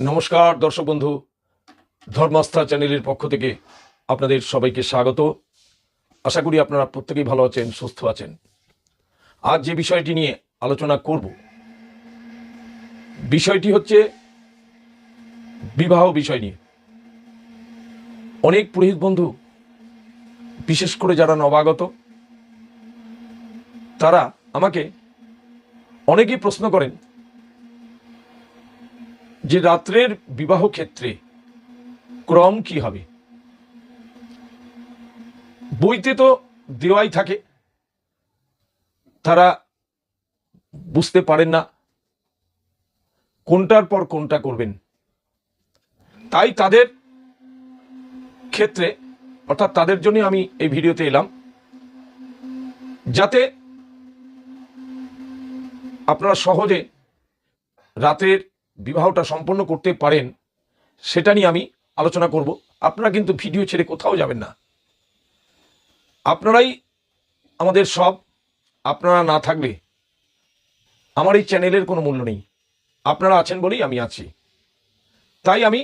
নমস্কার, দর্শক বন্ধু। ধর্মাস্থা চ্যানেলের পক্ষ থেকে আপনাদের সবাইকে স্বাগত। আশা করি আপনারা প্রত্যেকেই ভালো আছেন, সুস্থ আছেন। আজ যে বিষয়টি নিয়ে আলোচনা করব, বিষয়টি হচ্ছে বিবাহ বিষয় নিয়ে। অনেক পুরোহিত বন্ধু, বিশেষ করে যারা নবাগত, তারা আমাকে অনেকেই প্রশ্ন করেন যে রাত্রের বিবাহ ক্ষেত্রে ক্রম কি হবে? বইতে তো দেওয়াই থাকে। তারা বুঝতে পারেন না কোনটার পর কোনটা করবেন। তাই তাদের ক্ষেত্রে, অর্থাৎ তাদের জন্য আমি এই ভিডিওতে এলাম, যাতে আপনারা সহজে রাতের বিবাহটা সম্পন্ন করতে পারেন, সেটা নিয়ে আমি আলোচনা করব। আপনারা কিন্তু ভিডিও ছেড়ে কোথাও যাবেন না। আপনারাই আমাদের সব, আপনারা না থাকলে আমার এই চ্যানেলের কোনো মূল্য নেই। আপনারা আছেন বলেই আমি আছি। তাই আমি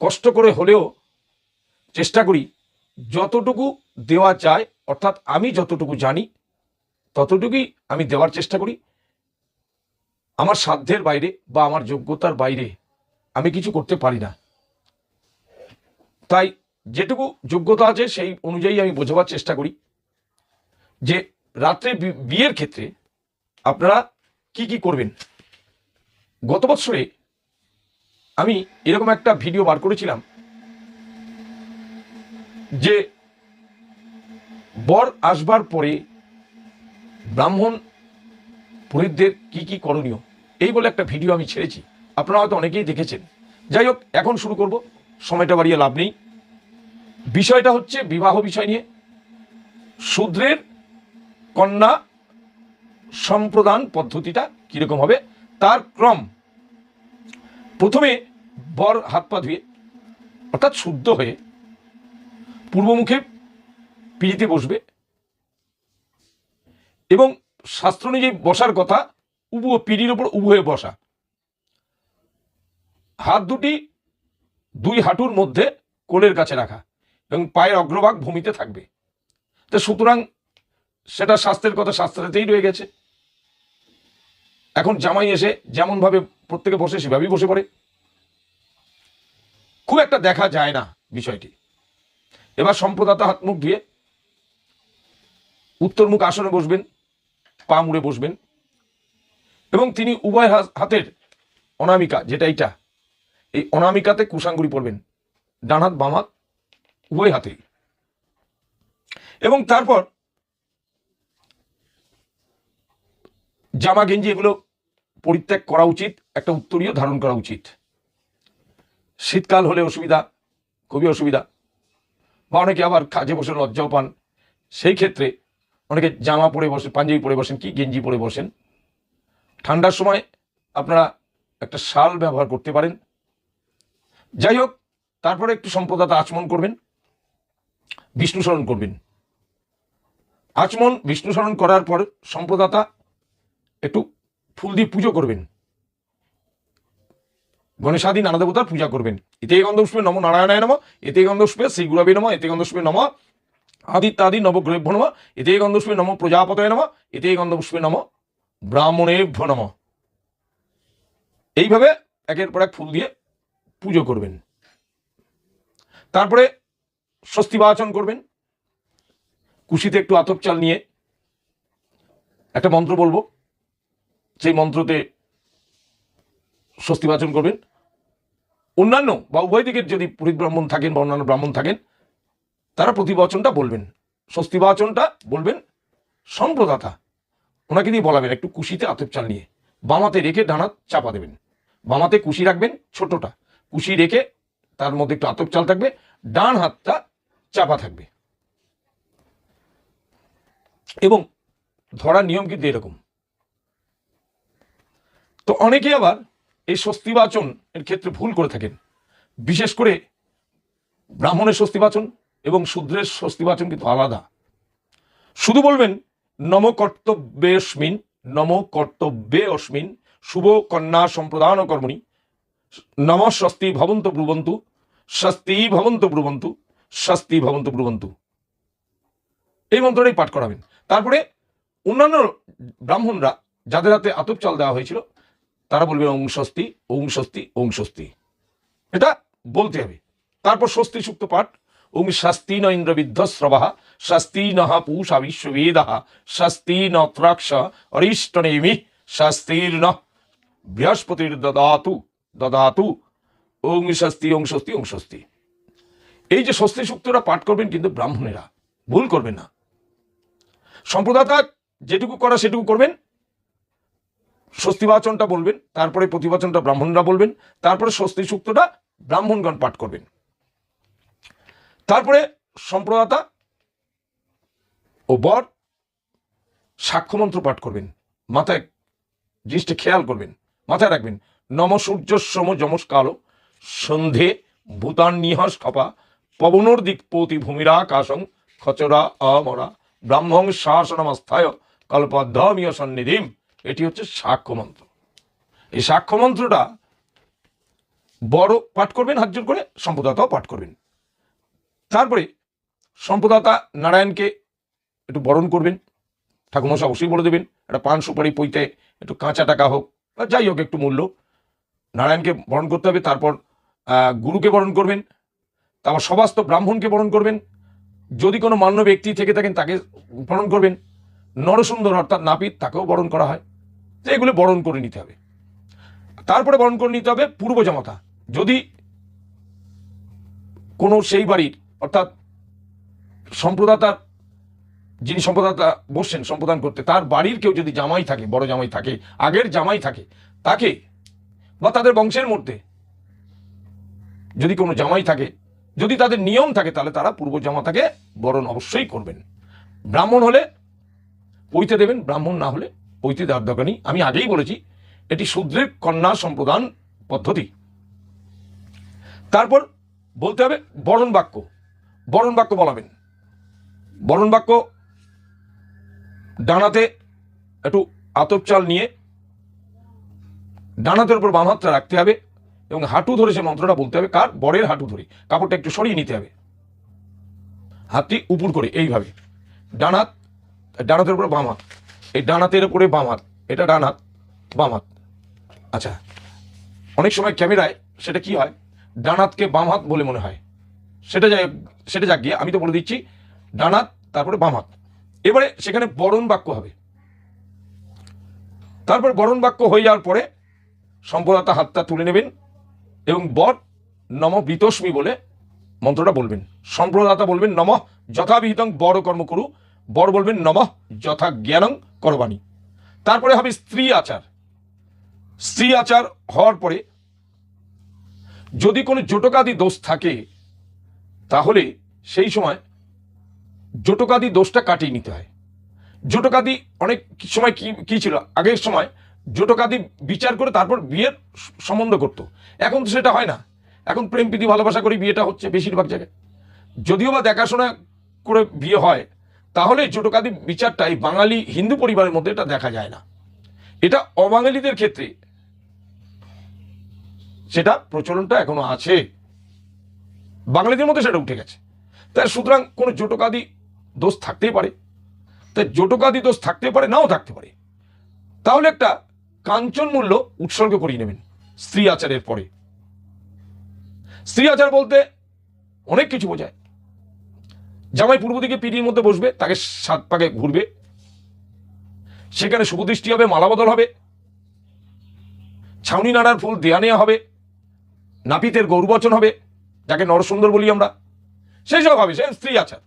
কষ্ট করে হলেও চেষ্টা করি, যতটুকু দেওয়া যায়, অর্থাৎ আমি যতটুকু জানি, ততটুকুই আমি দেওয়ার চেষ্টা করি। আমার সাধ্যের বাইরে বা আমার যোগ্যতার বাইরে আমি কিছু করতে পারি না। তাই যেটুকু যোগ্যতা আছে সেই অনুযায়ী আমি বোঝাবার চেষ্টা করি যে রাত্রে বিয়ের ক্ষেত্রে আপনারা কি কি করবেন। গত বছরে আমি এরকম একটা ভিডিও বার করেছিলাম যে বর আসবার পরে ব্রাহ্মণ পুরোহিতদের কি কি করণীয়? এই বলে একটা ভিডিও আমি ছেড়েছি। আপনারা হয়তো অনেকেই দেখেছেন। যাই হোক, এখন শুরু করব। সময়টা বাড়িয়ে লাভ নেই। বিষয়টা হচ্ছে বিবাহ বিষয় নিয়ে। শূদ্রের কন্যা সম্প্রদান পদ্ধতিটা কীরকম হবে, তার ক্রম। প্রথমে বর হাত পা ধুয়ে, অর্থাৎ শুদ্ধ হয়ে পূর্বমুখে পিড়িতে বসবে এবং শাস্ত্র অনুযায়ী বসার কথা উবু পিড়ির ওপর উবু হয়ে বসা। হাত দুটি দুই হাঁটুর মধ্যে কোলের কাছে রাখা এবং পায়ের অগ্রভাগ ভূমিতে থাকবে। তো সুতরাং সেটা স্বাস্থ্যের কথা শাস্ত্রেতেই রয়ে গেছে। এখন জামাই এসে যেমনভাবে প্রত্যেকে বসে, সেভাবেই বসে পড়ে। খুব একটা দেখা যায় না বিষয়টি। এবার সম্প্রদাতা হাত মুখ ধুয়ে উত্তরমুখ আসনে বসবেন, পা মুড়ে বসবেন। এবং তিনি উভয় হাতের অনামিকা, যেটা এইটা, এই অনামিকাতে কুশাঙ্গুরি পরবেন ডান হাত, বাম হাত, উভয় হাতেই। এবং তারপর জামা গেঞ্জি এগুলো পরিত্যাগ করা উচিত, একটা উত্তরীয় ধারণ করা উচিত। শীতকাল হলে অসুবিধা, খুবই অসুবিধা। বা অনেকে আবার কাজে বসে লজ্জাও পান। সেই ক্ষেত্রে অনেকে জামা পরে বসে, পাঞ্জাবি পরে বসেন কি, গেঞ্জি পরে বসেন। ঠান্ডার সময় আপনারা একটা শাল ব্যবহার করতে পারেন। যাই হোক, তারপরে একটু সম্প্রদাতা আচমন করবেন বিষ্ণু স্মরণ করবেন। আচমন বিষ্ণু স্মরণ করার পর সম্প্রদাতা একটু ফুল দিয়ে পুজো করবেন। গণেশাদি নানা দেবতার পূজা করবেন। এতে গন্ধপুষ্পে নম নারায়ণায় নম, এতে গন্ধপুষ্পে শ্রী গুরবে নম, এতে গন্ধপুষ্পে নম আদিত্যাদি নবগ্রহেভ্য নম, এতে গন্ধপুষ্পে নম প্রজাপতয় নম, এতে গন্ধপুষ্পে নম ব্রাহ্মণেভ্য নম। এইভাবে একের পর এক ফুল দিয়ে পুজো করবেন। তারপরে স্বস্তি বাচন করবেন। কুশিতে একটু আতপ চাল নিয়ে একটা মন্ত্র বলব। সেই মন্ত্রতে স্বস্তি বাচন করবেন। অন্যান্য বা উভয় দিকের যদি পুরীত ব্রাহ্মণ থাকেন বা অন্যান্য ব্রাহ্মণ থাকেন, তারা প্রতিবচনটা বলবেন। স্বস্তি বাচনটা বলবেন সম্প্রদাতা। ওনাকে দিয়ে বলাবেন, একটু কুশিতে আতপ চাল নিয়ে। বামাতে রেখে ডানাত চাপা দেবেন। বামাতে কুশি রাখবেন, ছোটটা। কুশি রেখে তার মধ্যে একটু আতপ চাল থাকবে, ডান হাতটা চাপা থাকবে। এবং ধরার নিয়ম কিন্তু এরকম। তো অনেকে আবার এই স্বস্তিবাচন এর ক্ষেত্রে ভুল করে থাকেন। বিশেষ করে ব্রাহ্মণের স্বস্তিবাচন এবং শূদ্রের স্বস্তিবাচন কিন্তু আলাদা। শুধু বলবেন নম কর্তব্যেস্মিন নম কর্তব্যে অস্মিন, শুভ কন্যা সম্প্রদান কর্মণি, নম স্বস্তি ভবন্ত ব্রুবন্তু, স্বস্তি ভবন্ত ব্রুবন্তু, স্বস্তি ভবন্ত ব্রুবন্তু। এই মন্ত্রটাই পাঠ করাবেন। তারপরে অন্যান্য ব্রাহ্মণরা যাদের হাতে আতপ চাল দেওয়া হয়েছিল, তারা বলবেন ওং স্বস্তি ওং স্বস্তি ওং স্বস্তি। এটা বলতে হবে। তারপর স্বস্তি সুক্ত পাঠ ওং শাস্তি ন ইন্দ্রবিদ্ধ শ্রবাহা শাস্তি নহ পূষা বিশ্ববেদাহ শাস্তি ন ত্রাক্ষ অরিষ্ট নেমি, শাস্তির ন বৃহস্পতির দদাতু দদাতু। ওং শাস্তি ওং স্বস্তি ওং স্বস্তি এই যে স্বস্তি সুক্তরা পাঠ করবেন কিন্তু ব্রাহ্মণেরা, ভুল করবেন না। সম্প্রদাতা যেটুকু করা সেটুকু করবেন। স্বস্তিবাচনটা বলবেন, তারপরে প্রতিবাচনটা ব্রাহ্মণরা বলবেন, তারপরে স্বস্তি সুক্তটা ব্রাহ্মণগণ পাঠ করবেন। তারপরে সম্প্রদাতা ও বর সাক্ষ্যমন্ত্র পাঠ করবেন। মাথায় জিনিসটা খেয়াল করবেন। মাথায় রাখবেন, নম সূর্য সম যমস কালো সন্ধে ভূতান নিহস খপা পবনর দিক পতি ভূমিরাকাশং খচরা অমরা ব্রাহ্মং শাসনমস্থায় কল্পধমীয় সন্নিধিম। এটি হচ্ছে সাক্ষ্যমন্ত্র এই সাক্ষ্যমন্ত্রটা বড় পাঠ করবেন, হাত জোর করে সম্প্রদাতাও পাঠ করবেন। তারপরে সম্পদাতা নারায়ণকে একটু বরণ করবেন। ঠাকুমশা অবশ্যই বলে দেবেন, একটা পান সুপারি পইতে একটু কাঁচা টাকা হোক, বা যাই হোক একটু মূল্য। নারায়ণকে বরণ করতে হবে, তারপর গুরুকে বরণ করবেন, তারপর সবাস্ত ব্রাহ্মণকে বরণ করবেন। যদি কোনো মান্য ব্যক্তি থেকে থাকেন, তাকে বরণ করবেন। নরসুন্দর অর্থাৎ নাপিত, তাকেও বরণ করা হয়। তো এগুলো বরণ করে নিতে হবে। তারপরে বরণ করে নিতে হবে পূর্ব জামাতা যদি কোনো সেই বাড়ির অর্থাৎ সম্প্রদাতার যিনি সম্প্রদাতা বসছেন সম্প্রদান করতে, তার বাড়ির কেউ যদি জামাই থাকে, বড় জামাই থাকে, আগের জামাই থাকে, তাকে বা তাদের বংশের মধ্যে যদি কোনো জামাই থাকে, যদি তাদের নিয়ম থাকে, তাহলে তারা পূর্ব জামাতাকে বরণ অবশ্যই করবেন। ব্রাহ্মণ হলে পৈতে দেবেন, ব্রাহ্মণ না হলে পৈতে দেওয়ার দরকার নেই। আমি আগেই বলেছি, এটি শূদ্রের কন্যা সম্প্রদান পদ্ধতি। তারপর বলতে হবে বরণ বাক্য। বরণ বাক্য বলাবেন। বরণ বাক্য ডানাতে একটু আতপ চাল নিয়ে ডানাতের উপর বাম হাতটা রাখতে হবে এবং হাঁটু ধরে সে মন্ত্রটা বলতে হবে, কার? বরের হাঁটু ধরে। কাপড়টা একটু সরিয়ে নিতে হবে। হাতটি উপর করে, এইভাবে। ডান হাত, ডানাতের উপরে বাম হাত। এই ডানাতের উপরে বাম হাত। এটা ডান হাত, বাম হাত। আচ্ছা অনেক সময় ক্যামেরায় সেটা কি হয়? ডান হাতকে বাম হাত বলে মনে হয়। সেটা যাই সেটা যাক গিয়ে, আমি তো বলে দিচ্ছি, ডান হাত, তারপরে বাম হাত। এবারে সেখানে বরণ বাক্য হবে। তারপর বরণ বাক্য হয়ে যাওয়ার পরে সম্পদাতা হাতটা তুলে নেবেন এবং বর নম বিতস্মি বলে মন্ত্রটা বলবেন। সম্প্রদাতা বলবেন নম যথাবিহিতং বড় কর্ম করু। বর বলবেন নম যথা জ্ঞানং করবাণী। তারপরে হবে স্ত্রী আচার। স্ত্রী আচার হওয়ার পরে যদি কোনো জোটকাদি দোষ থাকে তাহলে সেই সময় জোটকাদি দোষটা কাটিয়ে নিতে হয়। জোটকাদি অনেক সময় কি, কী ছিল? আগের সময় জোটকাদি বিচার করে তারপর বিয়ের সম্বন্ধ করতো। এখন তো সেটা হয় না। এখন প্রেম প্রীতি ভালোবাসা করে বিয়েটা হচ্ছে বেশিরভাগ জায়গায়। যদিও বা দেখাশোনা করে বিয়ে হয়, তাহলে জোটকাদি বিচারটা এই বাঙালি হিন্দু পরিবারের মধ্যে এটা দেখা যায় না। এটা অবাঙালিদের ক্ষেত্রে সেটা প্রচলনটা এখনও আছে। বাঙালিদের মধ্যে সেটা উঠে গেছে। তাই সুতরাং কোনো জোটকাদি দোষ থাকতেই পারে। তাই জোটকাদি দোষ থাকতে পারে, নাও থাকতে পারে। তাহলে একটা কাঞ্চন মূল্য উৎসর্গ করিয়ে নেবেন স্ত্রী আচারের পরে। স্ত্রী আচার বলতে অনেক কিছু বোঝায়। জামাই পূর্ব দিকে পিড়ির মধ্যে বসবে, তাকে সাত পাকে ঘুরবে। সেখানে শুভদৃষ্টি হবে, মালা বদল হবে। ছাউনি নাড়ার ফুল দেয়া নেওয়া হবে। নাপিতের গৌরবচন হবে। যাকে নরসুন্দর বলি আমরা সেই সব হবে সে স্ত্রী আচার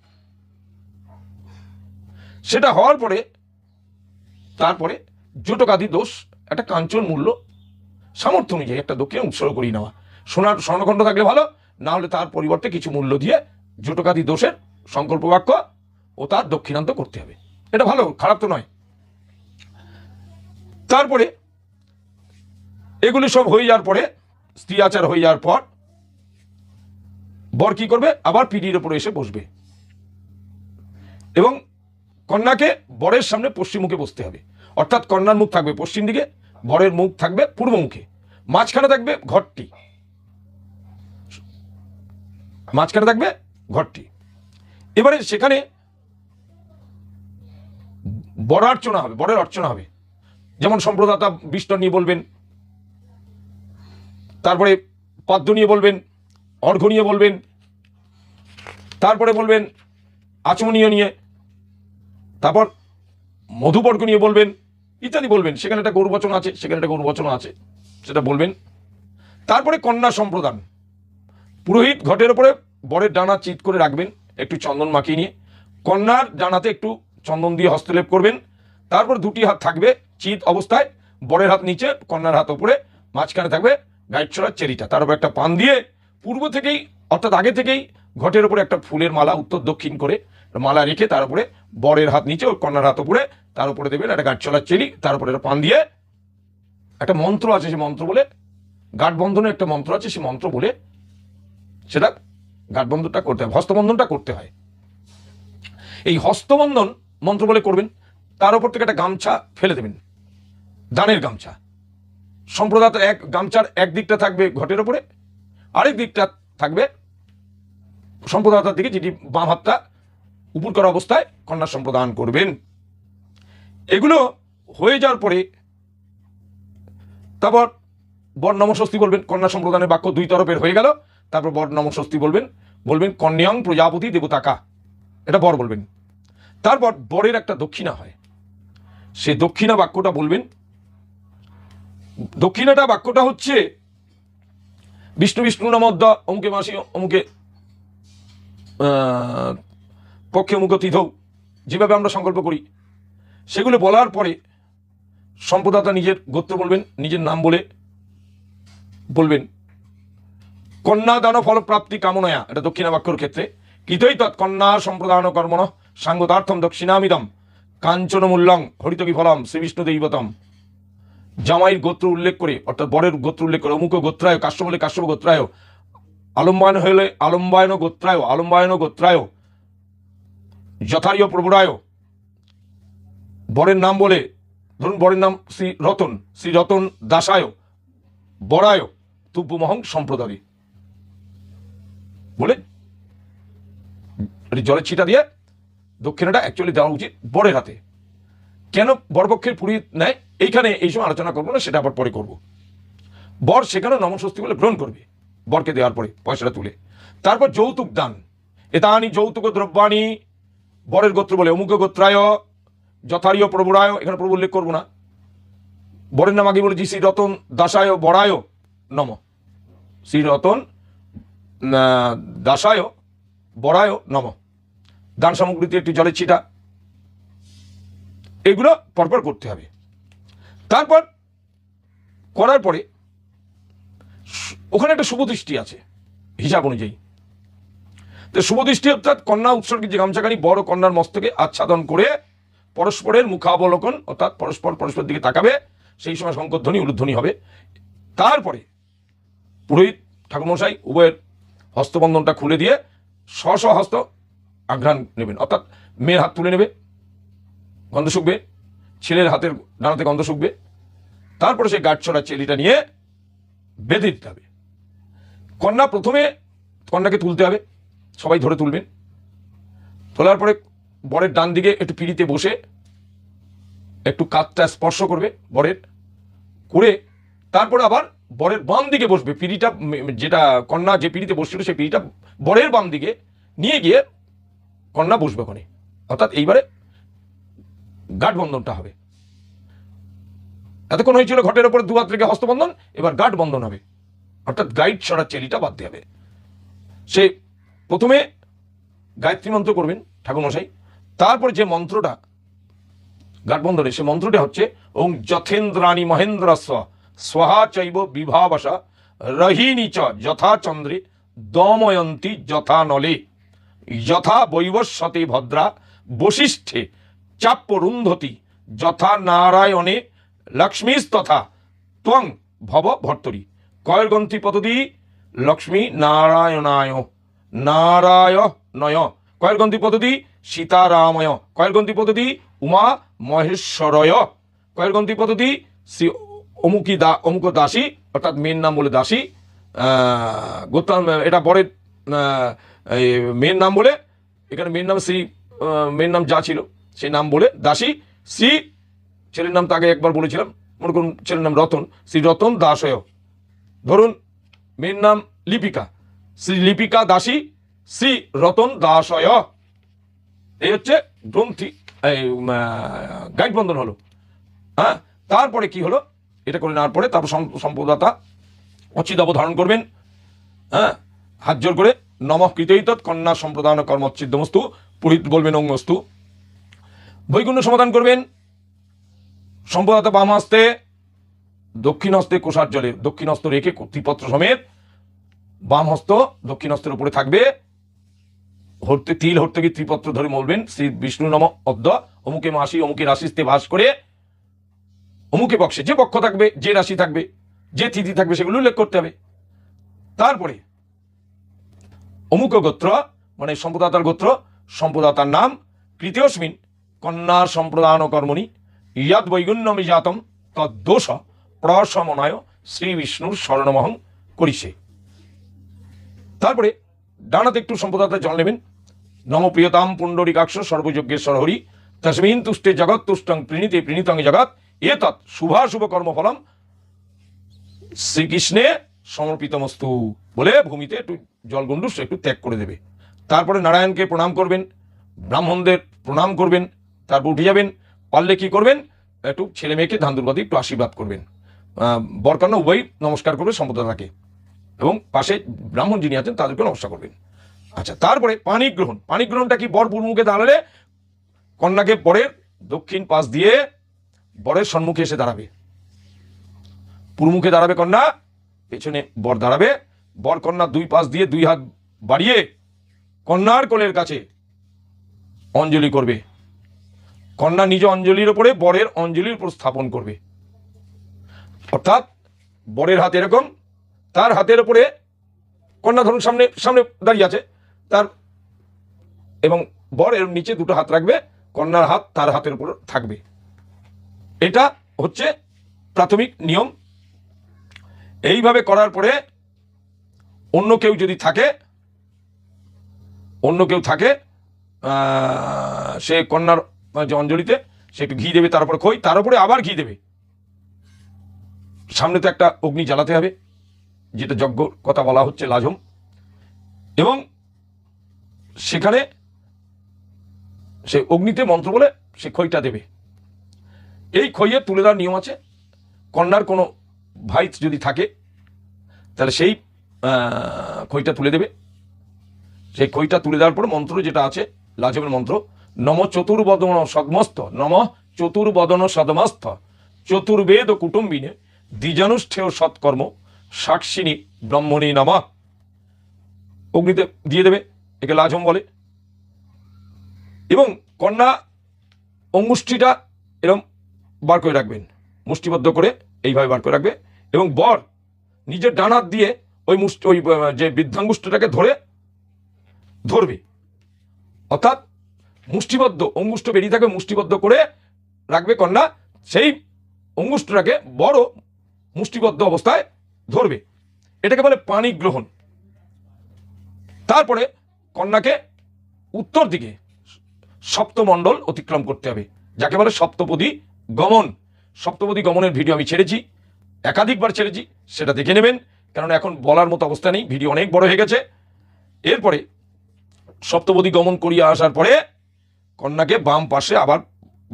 সেটা হওয়ার পরে, তারপরে জটকাদি দোষ, একটা কাঞ্চন মূল্য, সামর্থ্য অনুযায়ী একটা দক্ষিণে উৎসর্গ করিয়ে নেওয়া। সোনার স্বর্ণখণ্ড থাকলে ভালো, না হলে তার পরিবর্তে কিছু মূল্য দিয়ে জটকাদি দোষের সংকল্প বাক্য ও তার দক্ষিণান্ত করতে হবে। এটা ভালো, খারাপ তো নয়। তারপরে, এগুলি সব হয়ে যাওয়ার পরে, স্ত্রী আচার হয়ে যাওয়ার পর বর কি করবে? আবার পিডির উপরে এসে বসবে। এবং কন্যাকে বরের সামনে পশ্চিম মুখে বসতে হবে। অর্থাৎ কন্যার মুখ থাকবে পশ্চিম দিকে, বরের মুখ থাকবে পূর্ব মুখে মাঝখানে থাকবে ঘরটি। মাঝখানে থাকবে ঘরটি। এবারে সেখানে বড় অর্চনা হবে বড়ের অর্চনা হবে। যেমন সম্প্রদাতা বিষ্ণু নিয়ে বলবেন, তারপরে পদ্ম নিয়ে বলবেন অর্ঘ নিয়ে বলবেন তারপরে বলবেন আচমনীয় নিয়ে তারপর মধুপর্ক নিয়ে বলবেন ইত্যাদি বলবেন সেখানে একটা গৌরবচন আছে সেখানে একটা গৌরবচন আছে সেটা বলবেন তারপরে কন্যা সম্প্রদান পুরোহিত ঘটের ওপরে বরের ডানা চিত করে রাখবেন একটু চন্দন মাখিয়ে নিয়ে কন্যার ডানাতে একটু চন্দন দিয়ে হস্তলেপ করবেন। তারপর দুটি হাত থাকবে চিত অবস্থায়, বরের হাত নিচে, কন্যার হাত ওপরে, মাঝখানে থাকবে গাইড ছড়ার চেরিটা। তার উপর একটা পান দিয়ে পূর্ব থেকেই, অর্থাৎ আগে থেকেই ঘটের উপরে একটা ফুলের মালা, উত্তর দক্ষিণ করে মালা রেখে তার উপরে বরের হাত নিচে ও কন্যার হাত উপরে, তার উপরে দেবেন একটা গাছ ছড়ার চেরি তার উপরে পান দিয়ে একটা মন্ত্র আছে সে মন্ত্র বলে গাঠবন্ধনের একটা মন্ত্র আছে সে মন্ত্র বলে সেটা গাঠবন্ধনটা করতে হয়, হস্তবন্ধনটা করতে হয়। এই হস্তবন্ধন মন্ত্র বলে করবেন, তার উপর থেকে একটা গামছা ফেলে দেবেন, দানের গামছা। সম্প্রদাত এক গামছার এক দিকটা থাকবে ঘটের ওপরে আরেক দিকটা থাকবে সম্প্রদায়তার দিকে যেটি বাম হাতটা উপর করা অবস্থায় কন্যা সম্প্রদান করবেন। এগুলো হয়ে যাওয়ার পরে তারপর বর নমস্বস্তি বলবেন, কন্যা সম্প্রদানের বাক্য দুই তরফের হয়ে গেল। তারপর বর নমস্বস্তি বলবেন বলবেন, কন্যাং প্রজাপতি দেবতাকা। এটা বর বলবেন। তারপর বরের একটা দক্ষিণা হয়। সে দক্ষিণা বাক্যটা বলবেন। দক্ষিণাটা বাক্যটা হচ্ছে বিষ্ণু বিষ্ণু নমদ্দ, অমুকে মাসি, অমুকে পক্ষে অমুক তিথৌ। যেভাবে আমরা সংকল্প করি, সেগুলো বলার পরে সম্পদাতা নিজের গোত্র বলবেন, নিজের নাম বলে বলবেন। কন্যাদান ফলপ্রাপ্তি কামনয়া, এটা দক্ষিণা বাক্যর ক্ষেত্রে। কিতই তৎ কন্যা সম্প্রদান কর্মণ সাঙ্গতার্থম দক্ষিণামিদম। কাঞ্চন মূল্যং হরিতকি ফলম শ্রীবিষ্ণু দৈবতম জামাইয়ের গোত্র উল্লেখ করে, অর্থাৎ বরের গোত্র উল্লেখ করে অমুক গোত্রায় কাশ্যপ হলে কাশ্যপ গোত্রায় আলম্বায়ন হলে আলম্বায়ন গোত্রায় আলম্বায়ন গোত্রায় যথারীয় প্রভুরায় বরের নাম বলে, ধরুন বরের নাম শ্রী রতন শ্রী রতন দাসায় বরায় তুব্যমহং সম্প্রদায় বলে, জলের ছিটা দিয়ে দক্ষিণাটা অ্যাকচুয়ালি দেওয়া উচিত বরের হাতে। কেন বরপক্ষের পুরী নেয়? এইখানে এই সময় আলোচনা করব না, সেটা আবার পরে করব। বর সেখানে নমস্বস্তি বলে গ্রহণ করবে, বরকে দেওয়ার পরে পয়সাটা তুলে। তারপর যৌতুক দান। এতানি যৌতুক দ্রব্যাণী বরের গোত্র বলে অমুক গোত্রায় যথারীয় প্রভুরায়, এখানে প্রভু উল্লেখ করব না। বরের নাম আগে বলেছি শ্রী রতন দাসায় বরায় নম। শ্রী রতন দাসায় বরায় নম। দান সামগ্রীতে একটি জলের ছিটা। এগুলো পরপর করতে হবে। তারপর করার পরে ওখানে একটা শুভদৃষ্টি আছে, হিসাব অনুযায়ী। তো শুভদৃষ্টি অর্থাৎ কন্যা উৎসর্গের যে গামছাখানি, বড় কন্যার মস্তকে আচ্ছাদন করে পরস্পরের মুখাবলোকন, অর্থাৎ পরস্পর পরস্পর দিকে তাকাবে, সেই সময় শঙ্করধ্বনি উলুধ্বনি হবে। তারপরে পুরোহিত ঠাকুরমশাই উভয়ের হস্তবন্ধনটা খুলে দিয়ে স্ব হস্ত আঘ্রাণ নেবেন, অর্থাৎ মেয়ের হাত তুলে নেবে, গন্ধ শুকবে ছেলের হাতের ডানাতে গন্ধ শুকবে। তারপরে সে গাঠ ছড়া চেলিটা নিয়ে। বেঁধে দিতে হবে। কন্যা প্রথমে কন্যাকে তুলতে হবে। সবাই ধরে তুলবেন। তোলার পরে বরের ডান দিকে একটু পিড়িতে বসে একটু কাতটা স্পর্শ করবে বরের। করে তারপরে আবার বরের বাম দিকে বসবে। পিড়িটা যেটা কন্যা যে পিড়িতে বসছিল সেই পিড়িটা বরের বাম দিকে নিয়ে গিয়ে কন্যা বসবে ওখানে। অর্থাৎ এইবারে গাঢ় বন্ধনটা হবে। এতক্ষণ হয়েছিল ঘটের ওপর দু হাত রেখে হস্তবন্ধন, এবার গাঢ় বন্ধন হবে। অর্থাৎ গাইড ছড়া চেলিটা বাদ দিয়ে হবে। সে প্রথমে গায়ত্রী মন্ত্র করবেন ঠাকুরমশাই, তারপর যে মন্ত্রটা গাঠবন্ধনে, সে মন্ত্রটা হচ্ছে, ওং যথেন্দ্রাণী মহেন্দ্রস্ব, স্বহা চৈব বিভাবসা, রহিণী চ যথা চন্দ্রে, দময়ন্তী যথা নলে, যথা বৈবস্বতে ভদ্রা, বশিষ্ঠে চাপ্পরুন্ধতি যথা নারায়ণে লক্ষ্মীস্তথা ত্বং ভব ভর্তরি। কয়ের কয়র্গন্থি পতদি লক্ষ্মী নারায়ণায় নারায়ণয় কয়র্গন্থি পদ্ধতি সীতারাময়। কয়ের কয়র্গন্থি পদ্ধতি উমা মহেশ্বরয়। কয়ের কয়র্গন্থি পদ্ধতি শ্রী অমুকি দা অমুক দাসী অর্থাৎ মেয়ের নাম বলে দাসী। আহ, এটা আহ, মেয়ের নাম বলে এখানে মেয়ের নাম শ্রী মেয়ের নাম যা ছিল। সেই নাম বলে দাসী শ্রী, ছেলের নাম তাকে একবার বলেছিলাম, মনে করুন ছেলের নাম রতন, শ্রী রতন দাসয়। ধরুন, মেয়ের নাম লিপিকা, শ্রী লিপিকা দাসী, শ্রী রতন দাসয়। এই হচ্ছে গ্রন্থি, এই গাইড বন্ধন হলো। হ্যাঁ তারপরে কি হলো? এটা করে নেওয়ার পরে তারপর সম- সম্পদাতা অচিদাব ধারণ করবেন। হ্যাঁ হাত জোর করে নমঃ কৃতৈত কন্যা সম্প্রদান কর্মচ্ছিদ্যমস্তু, পুরোহিত বলবেন অঙ্গস্তু বৈকুণ্য সমাধান করবেন। সম্পদাতা বাম হস্তে দক্ষিণ হস্তে কোষার জলে, দক্ষিণ হস্ত রেখে কর্তৃপত্র সমেত বাম হস্ত দক্ষিণ হস্তের উপরে থাকবে। হরতে, তিল হর্তে গিয়ে ত্রিপত্র ধরে বলবেন শ্রী বিষ্ণু নম অদ্য, অমুকে মাসি, অমুকে রাশিতে ভাস করে, অমুকে পক্ষে যে পক্ষ থাকবে, যে রাশি থাকবে, যে তিথি থাকবে সেগুলো উল্লেখ করতে হবে। তারপরে অমুক গোত্র মানে সম্পদাতার গোত্র, সম্পদাতার নাম কৃতীয়স্মিন কন্যা সম্প্রদান কর্মণি, ইয়াদ বৈগুণ্যমি জাতম, তদ্দোষ প্রসমনায় শ্রী বিষ্ণুর স্বর্ণমহং করিছে তারপরে ডানাতে একটু সম্পদাতা জল নেবেন। নম প্রিয়তাম পুণ্ডরিকাক্ষ সর্বযজ্ঞেশ্বর হরি, তসমিন তুষ্টে জগৎ তুষ্টং প্রীণীতে প্রীণিতং জগৎ এ তৎ শুভাশুভ কর্মফলম শ্রীকৃষ্ণে সমর্পিতমস্তু। বলে ভূমিতে একটু জলগুন্ডুস একটু ত্যাগ করে দেবে। তারপরে নারায়ণকে প্রণাম করবেন, ব্রাহ্মণদের প্রণাম করবেন তারপর উঠে যাবেন পারলে কি করবেন? একটু ছেলে মেয়েকে ধান দুর্গাতে একটু আশীর্বাদ করবেন। আহ, বরকন্যা উভয়ই নমস্কার করবে সম্পদাতাকে এবং পাশে ব্রাহ্মণ যিনি আছেন তাদেরকে নমস্কার করবেন। আচ্ছা তারপরে পানি গ্রহণ। পানি গ্রহণটা কি বর পূর্বমুখে দাঁড়ালে? কন্যাকে বরের দক্ষিণ পাশ দিয়ে বরের সম্মুখে এসে দাঁড়াবে। পূর্বমুখে দাঁড়াবে কন্যা পেছনে বর দাঁড়াবে। বর কন্যা দুই পাশ দিয়ে দুই হাত বাড়িয়ে কন্যার কোলের কাছে অঞ্জলি করবে। কন্যা নিজ অঞ্জলির ওপরে বরের অঞ্জলির উপর স্থাপন করবে। অর্থাৎ বরের হাত এরকম, তার হাতের ওপরে কন্যা ধরুন সামনে সামনে দাঁড়িয়ে আছে, তার এবং বর এর নিচে দুটো হাত রাখবে, কন্যার হাত তার হাতের উপর থাকবে। এটা হচ্ছে প্রাথমিক নিয়ম। এইভাবে করার পরে অন্য কেউ যদি থাকে, অন্য কেউ থাকে সে কন্যার যে অঞ্জলিতে, সে একটু ঘি দেবে তার উপর খই, তার উপরে আবার ঘি দেবে। সামনে তো একটা অগ্নি জ্বালাতে হবে, যেটা যজ্ঞ কথা বলা হচ্ছে লাজম। এবং সেখানে সে অগ্নিতে মন্ত্র বলে সে খইটা দেবে। এই খইয়ে তুলে দেওয়ার নিয়ম আছে, কন্যার কোনো ভাই যদি থাকে, তাহলে সেই খইটা তুলে দেবে। সেই খইটা তুলে দেওয়ার পর মন্ত্র যেটা আছে, লাজমের মন্ত্র নম চতুর্বদন সদমস্ত, নম চতুর্বদন সদমস্ত। চতুর্বেদ কুটুম্বিনে দ্বিজানুষ্ঠেয় সৎকর্ম সাক্ষিনী ব্রহ্মণী নামা। অগ্নিতে দিয়ে দেবে, একে লাজম বলে। এবং কন্যা অঙ্গুষ্ঠিটা এরম বার করে রাখবেন, মুষ্টিবদ্ধ করে এইভাবে বার করে রাখবে। এবং বর নিজের ডান হাত দিয়ে ওই মুষ্টি, ওই যে বৃদ্ধাঙ্গুষ্ঠটাকে ধরে ধরবে। অর্থাৎ মুষ্টিবদ্ধ, অঙ্গুষ্ঠ বেরিয়ে থাকবে মুষ্টিবদ্ধ করে রাখবে কন্যা। সেই অঙ্গুষ্ঠটাকে বড় মুষ্টিবদ্ধ অবস্থায় ধরবে। এটাকে বলে পানি গ্রহণ। তারপরে কন্যাকে উত্তর দিকে সপ্তমণ্ডল অতিক্রম করতে হবে, যাকে বলে সপ্তপদী গমন। সপ্তপদী গমনের ভিডিও আমি ছেড়েছি, একাধিকবার ছেড়েছি, সেটা দেখে নেবেন কারণ এখন বলার মতো অবস্থা নেই, ভিডিও অনেক বড় হয়ে গেছে। এরপরে সপ্তপদী গমন করিয়া আসার পরে কন্যাকে বাম পাশে আবার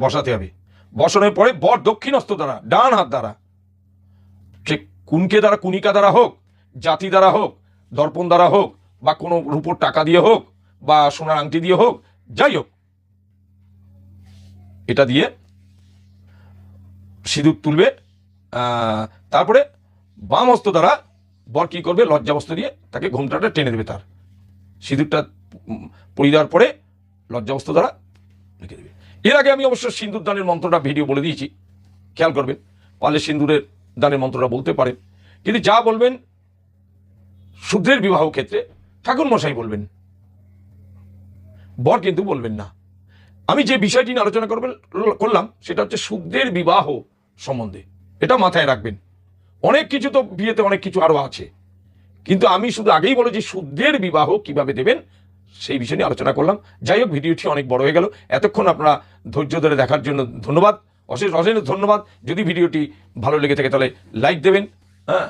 বসাতে হবে। বসানোর পরে বর দক্ষিণস্থ দ্বারা, ডান হাত দ্বারা। সে কুনকে দ্বারা, কুনিকা দ্বারা হোক, জাতি দ্বারা হোক, দর্পণ দ্বারা হোক, বা কোনো রূপোর টাকা দিয়ে হোক, বা সোনার আংটি দিয়ে হোক, যাই হোক। এটা দিয়ে সিঁদুর তুলবে তারপরে বাম হস্ত দ্বারা বর কী করবে লজ্জাবস্ত্র দিয়ে তাকে ঘোমটাটা টেনে দেবে তার। সিঁদুরটা পরিয়ে দেওয়ার পরে লজ্জাবস্ত্র দ্বারা রেখে দেবে। এর আগে আমি অবশ্য সিন্দুর দানের মন্ত্রটা ভিডিও বলে দিয়েছি। খেয়াল করবেন পারলে সিন্দুরের দানের মন্ত্রটা বলতে পারেন। কিন্তু যা বলবেন শূদ্রের বিবাহ ক্ষেত্রে ঠাকুর মশাই বলবেন। বর কিন্তু বলবেন না। আমি যে বিষয়টি নিয়ে আলোচনা করবেন, করলাম, সেটা হচ্ছে শূদ্রের বিবাহ সম্বন্ধে। এটা মাথায় রাখবেন। অনেক কিছু তো বিয়েতে অনেক কিছু আরও আছে। কিন্তু আমি শুধু আগেই বলেছি শুদ্ধের বিবাহ কীভাবে দেবেন সেই বিষয় নিয়ে আলোচনা করলাম। যাই হোক, ভিডিওটি অনেক বড় হয়ে গেল। এতক্ষণ আপনারা ধৈর্য ধরে দেখার জন্য ধন্যবাদ। অশেষ অশেষ ধন্যবাদ। যদি ভিডিওটি ভালো লেগে থাকে, তাহলে লাইক দেবেন হ্যাঁ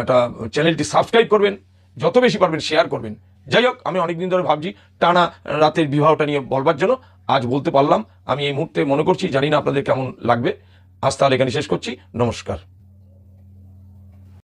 একটা চ্যানেলটি সাবস্ক্রাইব করবেন। যত বেশি পারবেন, শেয়ার করবেন। যাই হোক, আমি অনেকদিন ধরে ভাবছি, টানা রাতের বিবাহটা নিয়ে বলবার জন্য আজ বলতে পারলাম। আমি এই মুহূর্তে মনে করছি, জানি না আপনাদের কেমন লাগবে। আজ তাহলে এখানে শেষ করছি। নমস্কার।